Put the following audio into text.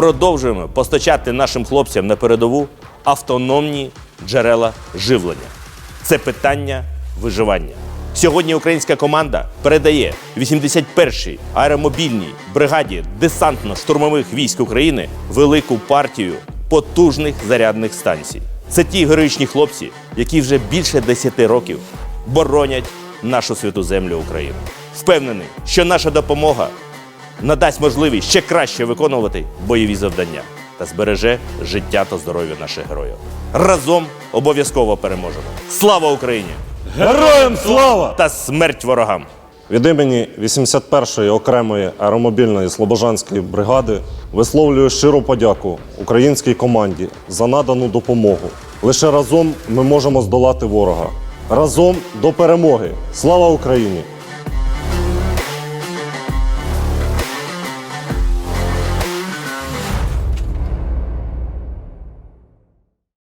продовжуємо постачати нашим хлопцям на передову автономні джерела живлення. Це питання виживання. Сьогодні українська команда передає 81-й аеромобільній бригаді десантно-штурмових військ України велику партію потужних зарядних станцій. Це ті героїчні хлопці, які вже більше 10 років боронять нашу святу землю України. Впевнений, що наша допомога надасть можливість ще краще виконувати бойові завдання та збереже життя та здоров'я наших героїв. Разом обов'язково переможемо. Слава Україні! Героям слава! Та смерть ворогам! Від імені 81-ї окремої аеромобільної слобожанської бригади висловлюю щиру подяку українській команді за надану допомогу. Лише разом ми можемо здолати ворога. Разом до перемоги! Слава Україні!